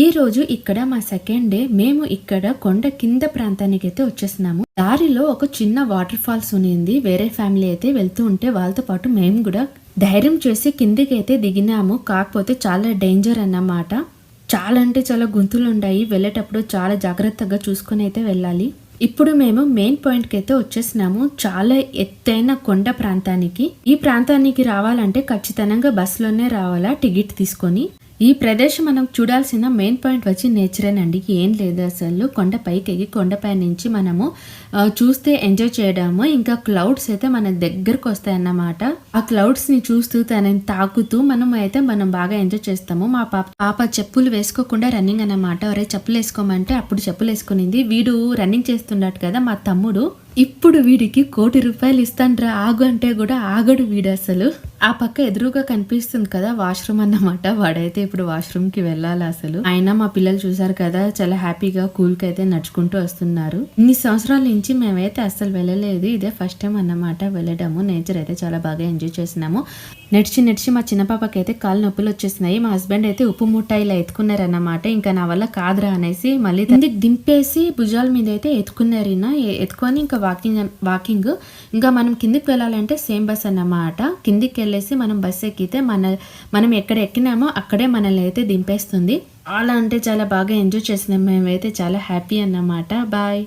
ఈ రోజు ఇక్కడ మా సెకండ్ డే మేము ఇక్కడ కొండ కింద ప్రాంతానికి అయితే వచ్చేసినాము దారిలో ఒక చిన్న వాటర్ ఫాల్స్ ఉంది వేరే ఫ్యామిలీ అయితే వెళ్తూ ఉంటే వాళ్ళతో పాటు మేము కూడా ధైర్యం చేసి కిందికి అయితే దిగినాము. కాకపోతే చాలా డేంజర్ అన్నమాట. చాలా అంటే చాలా గుంతులు ఉన్నాయి వెళ్ళేటప్పుడు చాలా జాగ్రత్తగా చూసుకొని అయితే వెళ్ళాలి. ఇప్పుడు మేము మెయిన్ పాయింట్కి అయితే వచ్చేసినాము చాలా ఎత్తైన కొండ ప్రాంతానికి. ఈ ప్రాంతానికి రావాలంటే ఖచ్చితంగా బస్సులోనే రావాలా? టికెట్ తీసుకొని. ఈ ప్రదేశం మనం చూడాల్సిన మెయిన్ పాయింట్ వచ్చి నేచరేనండి ఏం లేదు అసలు. కొండ పైకి ఎగి కొండపై నుంచి మనము చూస్తే ఎంజాయ్ చేయడము. ఇంకా క్లౌడ్స్ అయితే మన దగ్గరకు వస్తాయన్నమాట. ఆ క్లౌడ్స్ని చూస్తూ తనని తాకుతూ మనం అయితే మనం బాగా ఎంజాయ్ చేస్తాము. మా పాప పాప చెప్పులు వేసుకోకుండా రన్నింగ్ అన్నమాట. ఒరే చెప్పులు వేసుకోమంటే అప్పుడు చెప్పులు వేసుకునింది వీడు రన్నింగ్ చేస్తున్నాడు కదా మా తమ్ముడు. ఇప్పుడు వీడికి కోటి రూపాయలు ఇస్తాండ్రా ఆగు అంటే కూడా ఆగడు వీడు అసలు. ఆ పక్క ఎదురుగా కనిపిస్తుంది కదా వాష్రూమ్ అన్నమాట. వాడైతే ఇప్పుడు వాష్రూమ్కి వెళ్ళాలి అసలు. అయినా మా పిల్లలు చూసారు కదా చాలా హ్యాపీగా కూల్కి అయితే నడుచుకుంటూ వస్తున్నారు. ఇన్ని సంవత్సరాల నుంచి మేమైతే అసలు వెళ్ళలేదు. ఇదే ఫస్ట్ టైం అన్నమాట వెళ్ళడము. నేచర్ అయితే చాలా బాగా ఎంజాయ్ చేసినాము. నడిచి నడిచి మా చిన్న పాపకి అయితే కాలు నొప్పులు వచ్చేసినాయి. మా హస్బెండ్ అయితే ఉప్పు ముట్ట ఎత్తుకున్నారు ఎత్తుకున్నారన్నమాట. ఇంకా నా వల్ల కాదురా అనేసి మళ్ళీ దింపేసి భుజాల మీద అయితే ఎత్తుకున్నారు ఎత్తుకొని ఇంకా వాకింగ్ వాకింగ్. ఇంకా మనం కిందికి వెళ్ళాలంటే సేమ్ బస్ అన్నమాట. కిందికి వెళ్ళేసి మనం బస్ ఎక్కితే మన మనం ఎక్కడ ఎక్కినామో అక్కడే మనల్ని అయితే దింపేస్తుంది. అలా అంటే చాలా బాగా ఎంజాయ్ చేసినాం. మేమైతే చాలా హ్యాపీ అన్నమాట. బాయ్.